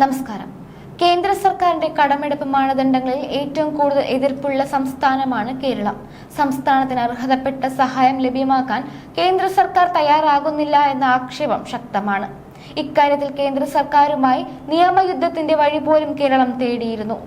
നമസ്കാരം. കേന്ദ്ര സർക്കാരിന്റെ കടമെടുപ്പ് മാനദണ്ഡങ്ങളിൽ ഏറ്റവും കൂടുതൽ എതിർപ്പുള്ള സംസ്ഥാനമാണ് കേരളം. സംസ്ഥാനത്തിന് അർഹതപ്പെട്ട സഹായം ലഭ്യമാക്കാൻ കേന്ദ്ര സർക്കാർ തയ്യാറാകുന്നില്ല എന്ന ആക്ഷേപം ശക്തമാണ്. ഇക്കാര്യത്തിൽ കേന്ദ്ര സർക്കാരുമായി നിയമയുദ്ധത്തിന്റെ വഴി പോലും കേരളം തേടിയിരുന്നു.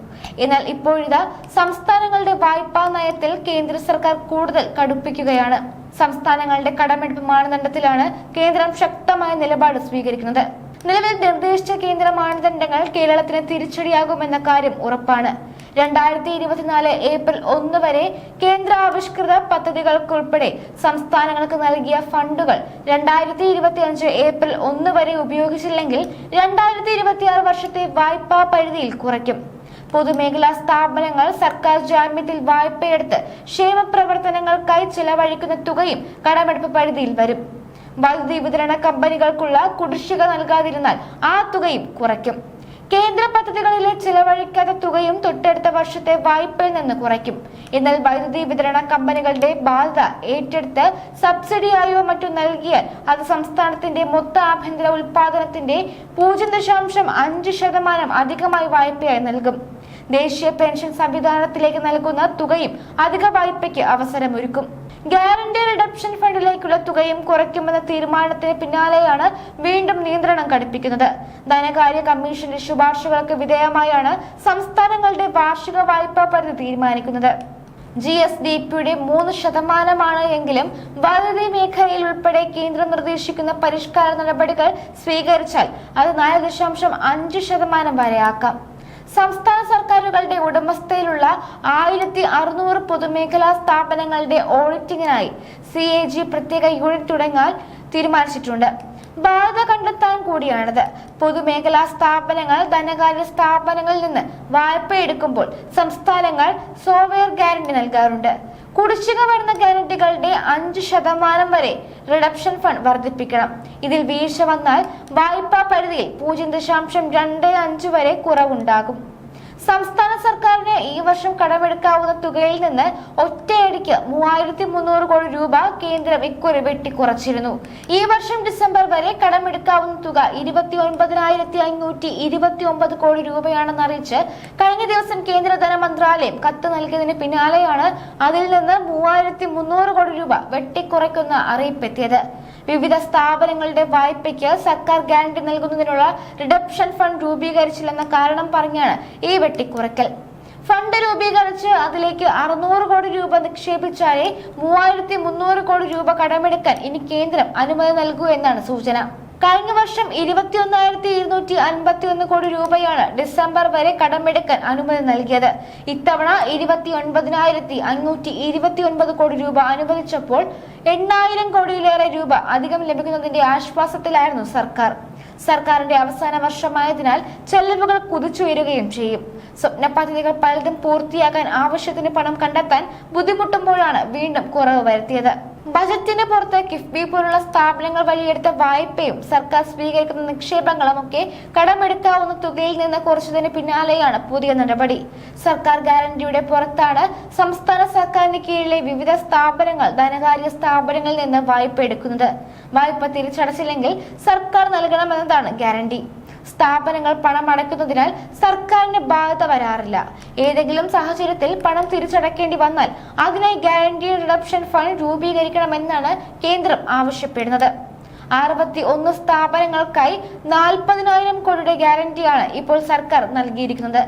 എന്നാൽ ഇപ്പോഴിതാ സംസ്ഥാനങ്ങളുടെ വായ്പാ നയത്തിൽ കേന്ദ്ര സർക്കാർ കൂടുതൽ കടുപ്പിക്കുകയാണ്. സംസ്ഥാനങ്ങളുടെ കടമെടുപ്പ് മാനദണ്ഡത്തിലാണ് കേന്ദ്രം ശക്തമായ നിലപാട് സ്വീകരിക്കുന്നത്. നിലവിൽ നിർദ്ദേശിച്ച കേന്ദ്ര മാനദണ്ഡങ്ങൾ കേരളത്തിന് തിരിച്ചടിയാകുമെന്ന കാര്യം ഉറപ്പാണ്. രണ്ടായിരത്തി ഇരുപത്തിനാല് ഏപ്രിൽ ഒന്ന് വരെ കേന്ദ്ര ആവിഷ്കൃത പദ്ധതികൾക്കുൾപ്പെടെ സംസ്ഥാനങ്ങൾക്ക് നൽകിയ ഫണ്ടുകൾ രണ്ടായിരത്തി ഇരുപത്തി അഞ്ച് ഏപ്രിൽ ഒന്ന് വരെ ഉപയോഗിച്ചില്ലെങ്കിൽ രണ്ടായിരത്തി ഇരുപത്തിയാറ് വർഷത്തെ വായ്പാ പരിധിയിൽ കുറയ്ക്കും. പൊതുമേഖലാ സ്ഥാപനങ്ങൾ സർക്കാർ ജാമ്യത്തിൽ വായ്പയെടുത്ത് ക്ഷേമ പ്രവർത്തനങ്ങൾക്കായി ചിലവഴിക്കുന്ന തുകയും കടമെടുപ്പ് പരിധിയിൽ വരും. വൈദ്യുതി വിതരണ കമ്പനികൾക്കുള്ള കുടിശ്ശിക നൽകാതിരുന്നാൽ ആ തുകയും കുറയ്ക്കും. കേന്ദ്ര പദ്ധതികളിലെ ചിലവഴിക്കാത്ത തുകയും തൊട്ടടുത്ത വർഷത്തെ വായ്പയിൽ നിന്ന് കുറയ്ക്കും. എന്നാൽ വൈദ്യുതി വിതരണ കമ്പനികളുടെ ബാധ്യത ഏറ്റെടുത്ത് സബ്സിഡിയായോ മറ്റോ നൽകിയാൽ അത് സംസ്ഥാനത്തിന്റെ മൊത്ത ആഭ്യന്തര ഉൽപാദനത്തിന്റെ പൂജ്യം ദശാംശം അഞ്ച് ശതമാനം അധികമായി വായ്പയായി നൽകും. ദേശീയ പെൻഷൻ സംവിധാനത്തിലേക്ക് നൽകുന്ന തുകയും അധിക വായ്പയ്ക്ക് അവസരമൊരുക്കും. ഗ്യാരണ്ടി റിഡപ്ഷൻ ഫണ്ടിലേക്കുള്ള തുകയും കുറയ്ക്കുമെന്ന തീരുമാനത്തിന് പിന്നാലെയാണ് വീണ്ടും നിയന്ത്രണം ഘടിപ്പിക്കുന്നത്. ധനകാര്യ കമ്മീഷന്റെ ശുപാർശകൾക്ക് വിധേയമായാണ് സംസ്ഥാനങ്ങളുടെ വാർഷിക വായ്പാ പരിധി തീരുമാനിക്കുന്നത്. ജി എസ് ഡി പിയുടെ മൂന്ന് ശതമാനമാണ് എങ്കിലും വൈദ്യുതി മേഖലയിൽ ഉൾപ്പെടെ കേന്ദ്രം നിർദ്ദേശിക്കുന്ന പരിഷ്കാര നടപടികൾ സ്വീകരിച്ചാൽ അത് നാല് ദശാംശം അഞ്ച് ശതമാനം വരെയാക്കാം. സംസ്ഥാന സർക്കാരുകളുടെ ഉടമസ്ഥയിലുള്ള ആയിരത്തി അറുന്നൂറ് പൊതുമേഖലാ സ്ഥാപനങ്ങളുടെ ഓഡിറ്റിംഗിനായി സി എ ജി പ്രത്യേക യൂണിറ്റ് തുടങ്ങാൻ തീരുമാനിച്ചിട്ടുണ്ട്. ബാധ കണ്ടെത്താൻ കൂടിയാണിത്. പൊതുമേഖലാ സ്ഥാപനങ്ങൾ ധനകാര്യ സ്ഥാപനങ്ങളിൽ നിന്ന് വായ്പ എടുക്കുമ്പോൾ സംസ്ഥാനങ്ങൾ സോഫ്റ്റ്വെയർ ഗ്യാരണ്ടി നൽകാറുണ്ട്. കുടിശ്ശിക വരുന്ന ഗ്യാരണ്ടികളുടെ അഞ്ച് ശതമാനം വരെ റിഡപ്ഷൻ ഫണ്ട് വർദ്ധിപ്പിക്കണം. ഇതിൽ വീഴ്ച വന്നാൽ വായ്പാ പരിധിയിൽ പൂജ്യം ദശാംശം രണ്ട് അഞ്ച് വരെ കുറവുണ്ടാകും. സംസ്ഥാന സർക്കാരിന് ഈ വർഷം കടമെടുക്കാവുന്ന തുകയിൽ നിന്ന് ഒറ്റയടിക്ക് മൂവായിരത്തി മുന്നൂറ് കോടി രൂപ കേന്ദ്രം ഇക്കുറി വെട്ടിക്കുറച്ചിരുന്നു. ഈ വർഷം ഡിസംബർ വരെ കടമെടുക്കാവുന്ന തുക ഇരുപത്തി ഒൻപതിനായിരത്തി അഞ്ഞൂറ്റി ഇരുപത്തി ഒമ്പത് കോടി രൂപയാണെന്ന് അറിയിച്ച് കഴിഞ്ഞ ദിവസം കേന്ദ്ര ധനമന്ത്രാലയം കത്ത് നൽകിയതിന് പിന്നാലെയാണ് അതിൽ നിന്ന് മൂവായിരത്തി മുന്നൂറ് കോടി രൂപ വെട്ടിക്കുറയ്ക്കുന്ന അറിയിപ്പെത്തിയത്. വിവിധ സ്ഥാപനങ്ങളുടെ വായ്പയ്ക്ക് സർക്കാർ ഗ്യാരണ്ടി നൽകുന്നതിനുള്ള റിഡപ്ഷൻ ഫണ്ട് രൂപീകരിച്ചില്ലെന്ന കാരണം പറഞ്ഞാണ് ഈ വെട്ടിക്കുറയ്ക്കൽ. ഫണ്ട് രൂപീകരിച്ച് അതിലേക്ക് അറുന്നൂറ് കോടി രൂപ നിക്ഷേപിച്ചാലേ മൂവായിരത്തി മുന്നൂറ് കോടി രൂപ കടമെടുക്കാൻ ഇനി കേന്ദ്രം അനുമതി നൽകൂ എന്നാണ് സൂചന. കഴിഞ്ഞ വർഷം ഇരുപത്തിയൊന്നായിരത്തി ഇരുന്നൂറ്റി അൻപത്തി ഒന്ന് കോടി രൂപയാണ് ഡിസംബർ വരെ കടമെടുക്കാൻ അനുമതി നൽകിയത്. ഇത്തവണ ഇരുപത്തി ഒൻപതിനായിരത്തി അഞ്ഞൂറ്റി ഇരുപത്തി ഒൻപത് കോടി രൂപ അനുവദിച്ചപ്പോൾ എണ്ണായിരം കോടിയിലേറെ രൂപ അധികം ലഭിക്കുന്നതിന്റെ ആശ്വാസത്തിലായിരുന്നു സർക്കാർ. സർക്കാരിന്റെ അവസാന വർഷമായതിനാൽ ചെലവുകൾ കുതിച്ചുയരുകയും ചെയ്യും. സ്വപ്ന പദ്ധതികൾ പലതും പൂർത്തിയാക്കാൻ ആവശ്യത്തിന് പണം കണ്ടെത്താൻ ബുദ്ധിമുട്ടുമ്പോഴാണ് വീണ്ടും കുറവ് വരുത്തിയത്. ബജറ്റിന് പുറത്ത് കിഫ്ബി പോലുള്ള സ്ഥാപനങ്ങൾ വഴിയെടുത്ത വായ്പയും സർക്കാർ സ്വീകരിക്കുന്ന നിക്ഷേപങ്ങളും ഒക്കെ കടമെടുക്കാവുന്ന തുകയിൽ നിന്ന് കുറച്ചതിന് പിന്നാലെയാണ് പുതിയ നടപടി. സർക്കാർ ഗ്യാരണ്ടിയുടെ പുറത്താണ് സംസ്ഥാന സർക്കാരിന് കീഴിലെ വിവിധ സ്ഥാപനങ്ങൾ ധനകാര്യ സ്ഥാപനങ്ങളിൽ നിന്ന് വായ്പ എടുക്കുന്നത്. വായ്പ തിരിച്ചടച്ചില്ലെങ്കിൽ സർക്കാർ നൽകണമെന്നതാണ് ഗ്യാരണ്ടി. സ്ഥാപനങ്ങൾ പണം അടയ്ക്കുന്നതിനാൽ സർക്കാരിന് ബാധ്യത വരാറില്ല. ഏതെങ്കിലും സാഹചര്യത്തിൽ പണം തിരിച്ചടക്കേണ്ടി വന്നാൽ അതിനായി ഗ്യാരണ്ടി റിഡപ്ഷൻ ഫണ്ട് രൂപീകരിക്കണമെന്നാണ് കേന്ദ്രം ആവശ്യപ്പെടുന്നത്. അറുപത്തി ഒന്ന് സ്ഥാപനങ്ങൾക്കായി നാൽപ്പതിനായിരം കോടിയുടെ ഗ്യാരണ്ടിയാണ് ഇപ്പോൾ സർക്കാർ നൽകിയിരിക്കുന്നത്.